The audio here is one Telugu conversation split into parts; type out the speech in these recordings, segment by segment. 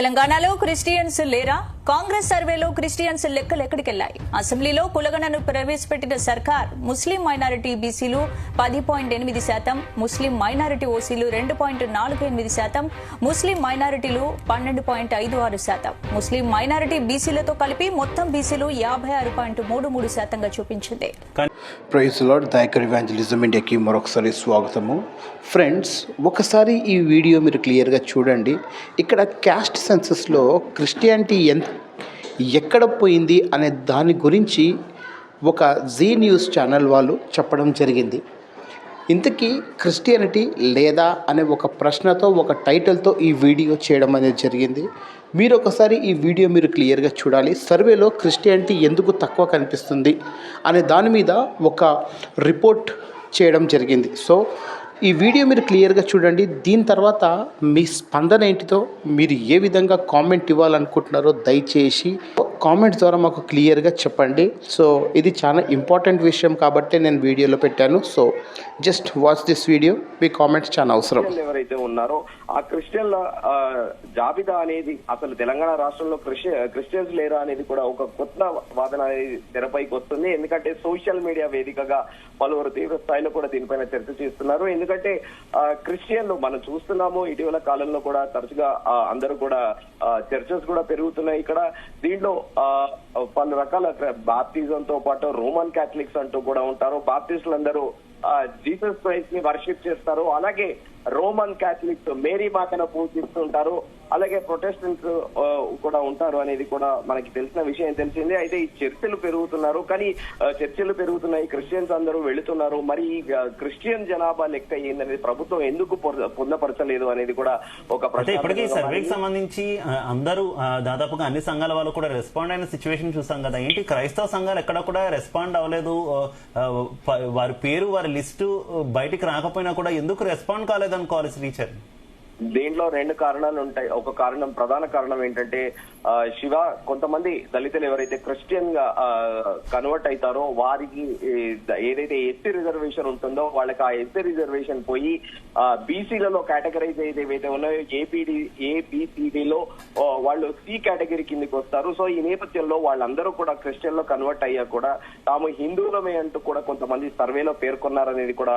తెలంగాణలో క్రిస్టియన్స్ లేరా? కాంగ్రెస్ సర్వేలో క్రిస్టియన్స్ లెక్కలు ఎక్కడికెళ్ళాయి అసెంబ్లీలో కులగణను ప్రవేశపెట్టిన సర్కార్ ముస్లిం మైనారిటీ బీసీలు పది పాయింట్ ఎనిమిది శాతం ముస్లిం మైనారిటీ ఓసీలు రెండు పాయింట్ నాలుగు ఎనిమిది శాతం ముస్లిం మైనారిటీలు పన్నెండు పాయింట్ ఐదు ఆరు శాతం. ముస్లిం మైనారిటీ బీసీలతో కలిపి మొత్తం బీసీలు యాభై ఆరు పాయింట్ మూడు మూడు శాతంగా చూపించింది. ప్రైజ్ లాడ్ దాయకర్ ఇవాంజలిజం ఇండియాకి మరొకసారి స్వాగతము. ఫ్రెండ్స్ ఒకసారి ఈ వీడియో మీరు క్లియర్గా చూడండి. ఇక్కడ క్యాస్ట్ సెన్సస్లో క్రిస్టియానిటీ ఎంత ఎక్కడ పోయింది అనే దాని గురించి ఒక జీ న్యూస్ ఛానల్ వాళ్ళు చెప్పడం జరిగింది. ఇంతకీ క్రిస్టియానిటీ లేదా అనే ఒక ప్రశ్నతో ఒక టైటిల్తో ఈ వీడియో చేయడం అనేది జరిగింది. మీరు ఒకసారి ఈ వీడియో మీరు క్లియర్గా చూడాలి. సర్వేలో క్రిస్టియానిటీ ఎందుకు తక్కువ కనిపిస్తుంది అనే దాని మీద ఒక రిపోర్ట్ చేయడం జరిగింది. సో ఈ వీడియో మీరు క్లియర్గా చూడండి. దీని తర్వాత మీ స్పందన ఏంటితో మీరు ఏ విధంగా కామెంట్ ఇవ్వాలనుకుంటున్నారో దయచేసి కామెంట్ ద్వారా మాకు క్లియర్గా చెప్పండి. సో ఇది చాలా ఇంపార్టెంట్ విషయం కాబట్టి నేను వీడియోలో పెట్టాను. So just watch this video. Me comments చాలా అవసరం. ఎవరైతే ఉన్నారో ఆ క్రిస్టియన్ల జాబితా అనేది అసలు తెలంగాణ రాష్ట్రంలో క్రిస్టియన్స్ లేరా అనేది కూడా ఒక కొత్త వాదన తెరపైకి వస్తుంది. ఎందుకంటే సోషల్ మీడియా వేదికగా పలువురు తీవ్ర స్థాయిలో కూడా దీనిపైన చర్చ చేస్తున్నారు. ఎందుకంటే ఆ, క్రిస్టియన్లు మనం చూస్తున్నాము ఇటీవల కాలంలో కూడా తరచుగా అందరూ కూడా చర్చస్ కూడా పెరుగుతున్నాయి. ఇక్కడ దీంట్లో ఆ, పలు రకాల బాప్టిజం తో పాటు రోమన్ క్యాథలిక్స్ అంటూ కూడా ఉంటారు. బాప్టిస్టులు అందరూ ఆ, జీసస్ క్రైస్ట్ని వర్షిప్ చేస్తారు. అలాగే రోమన్ క్యాథలిక్స్ మేరీ మాతను పూజిస్తుంటారు. అలాగే ప్రొటెస్టెంట్స్ కూడా ఉంటారు అనేది కూడా మనకి తెలిసిన విషయం తెలిసిందే. అయితే ఈ చర్చలు పెరుగుతున్నారు. కానీ చర్చలు పెరుగుతున్నాయి. క్రిస్టియన్స్ అందరూ వెళుతున్నారు. మరి క్రిస్టియన్ జనాభా లెక్క ఏందనేది ప్రభుత్వం ఎందుకు పొర- పొందపరచలేదు అనేది కూడా ఒక అంటే ఇప్పటికీ ప్రశ్న సర్వేకి సంబంధించి అందరూ దాదాపుగా అన్ని సంఘాల వాళ్ళు కూడా రెస్పాండ్ అయిన సిచ్యువేషన్ చూసాం కదా. ఏంటి? క్రైస్తవ సంఘాలు ఎక్కడ కూడా రెస్పాండ్ అవ్వలేదు. వారి పేరు వారి లిస్టు బయటికి రాకపోయినా కూడా ఎందుకు రెస్పాండ్ కాలేదనుకోవాలి శ్రీచర్ దీంట్లో రెండు కారణాలు ఉంటాయి. ఒక కారణం ప్రధాన కారణం ఏంటంటే శివ కొంతమంది దళితులు ఎవరైతే క్రిస్టియన్గా కన్వర్ట్ అవుతారో వారికి ఏదైతే ఎస్సీ రిజర్వేషన్ ఉంటుందో వాళ్ళకి ఆ ఎస్సీ రిజర్వేషన్ పోయి బీసీలలో కేటగరైజ్ ఏదైతే ఉన్నాయో ఏపీడి ఏబిసిడిలో వాళ్ళు సి కేటగిరీ కిందకి వస్తారు. సో ఈ నేపథ్యంలో వాళ్ళందరూ కూడా క్రిస్టియన్లో కన్వర్ట్ అయ్యా కూడా తాము హిందువులమే అంటూ కూడా కొంతమంది సర్వేలో పేర్కొన్నారనేది కూడా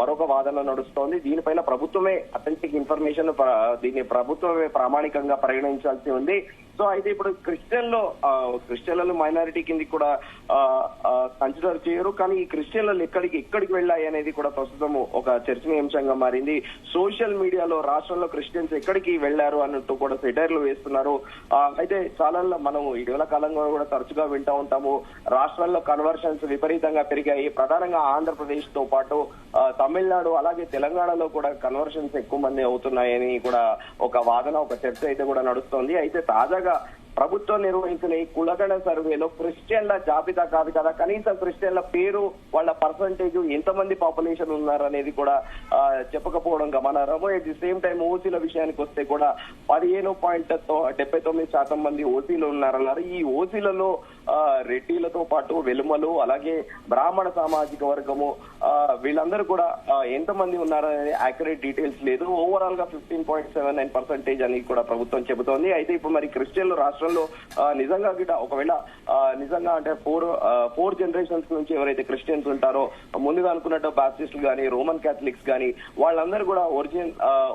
మరొక వాదన నడుస్తోంది. దీనిపైన ప్రభుత్వమే అథెంటిక్ ఇన్ఫర్మేషన్ దీన్ని ప్రభుత్వమే ప్రామాణికంగా పరిగణించాల్సి ఉంది. సో అయితే ఇప్పుడు క్రిస్టియన్లో క్రిస్టియన్లను మైనారిటీ కింద కూడా కన్సిడర్ చేయరు కానీ ఈ క్రిస్టియన్లు ఎక్కడికి ఎక్కడికి వెళ్ళాయి అనేది కూడా ప్రస్తుతం ఒక చర్చనీయాంశంగా మారింది. సోషల్ మీడియాలో రాష్ట్రంలో క్రిస్టియన్స్ ఎక్కడికి వెళ్ళారు అన్నట్టు కూడా సెటైర్లు వేస్తున్నారు. అయితే చాలా మనం ఇటీవల కాలంలో కూడా తరచుగా వింటా ఉంటాము. రాష్ట్రాల్లో కన్వర్షన్స్ విపరీతంగా పెరిగాయి. ప్రధానంగా ఆంధ్రప్రదేశ్తో పాటు తమిళనాడు అలాగే తెలంగాణలో కూడా కన్వర్షన్స్ ఎక్కువ మంది అవుతున్నాయని కూడా ఒక వాదన ఒక చర్చ అయితే కూడా నడుస్తోంది. అయితే తాజాగా ప్రభుత్వం నిర్వహించిన ఈ కులగణ సర్వేలో క్రిస్టియన్ల జాబితా కాదు కదా కనీసం క్రిస్టియన్ల పేరు వాళ్ళ పర్సంటేజ్ ఎంతమంది పాపులేషన్ ఉన్నారనేది కూడా చెప్పకపోవడం గమనారము ఎట్ ది సేమ్ టైం ఓసీల విషయానికి వస్తే కూడా పదిహేను పాయింట్ డెబ్బై తొమ్మిది శాతం మంది ఓసీలు ఉన్నారన్నారు. ఈ ఓసీలలో రెడ్డిలతో పాటు వెలుమలు అలాగే బ్రాహ్మణ సామాజిక వర్గము వీళ్ళందరూ కూడా ఎంతమంది ఉన్నారనేది యాక్యురేట్ డీటెయిల్స్ లేదు. ఓవరాల్గా fifteen point seven nine percentage అని కూడా ప్రభుత్వం చెబుతోంది. అయితే ఇప్పుడు మరి క్రిస్టియన్లు రాష్ట్రంలో నిజంగా గిట ఒకవేళ నిజంగా అంటే ఫోర్ ఫోర్ జనరేషన్స్ నుంచి ఎవరైతే క్రిస్టియన్స్ ఉంటారో ముందుగా అనుకున్నట్టు బాప్టిస్టులు కానీ రోమన్ క్యాథలిక్స్ కానీ వాళ్ళందరూ కూడా ఒరిజినల్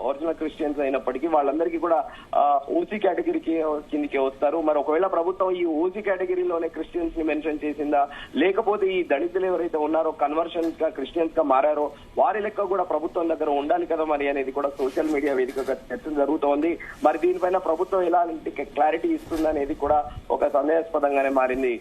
ఒరిజినల్ క్రిస్టియన్స్ అయినప్పటికీ వాళ్ళందరికీ కూడా ఓసీ కేటగిరీకి కిందికి వస్తారు. మరి ఒకవేళ ప్రభుత్వం ఈ ఓసీ కేటగిరీలోనే క్రిస్టియన్స్ని మెన్షన్ చేసిందా? లేకపోతే ఈ దళితులు ఎవరైతే ఉన్నారో కన్వర్షన్స్గా క్రిస్టియన్స్గా మారారో వారి లెక్క కూడా ప్రభుత్వం దగ్గర ఉండాలి కదా మరి అనేది కూడా సోషల్ మీడియా వేదికగా చర్చ జరుగుతోంది. మరి దీనిపైన ప్రభుత్వం ఎలాంటి క్లారిటీ ఇస్తుందనేది కూడా ఒక సందేహాస్పదంగానే మారింది.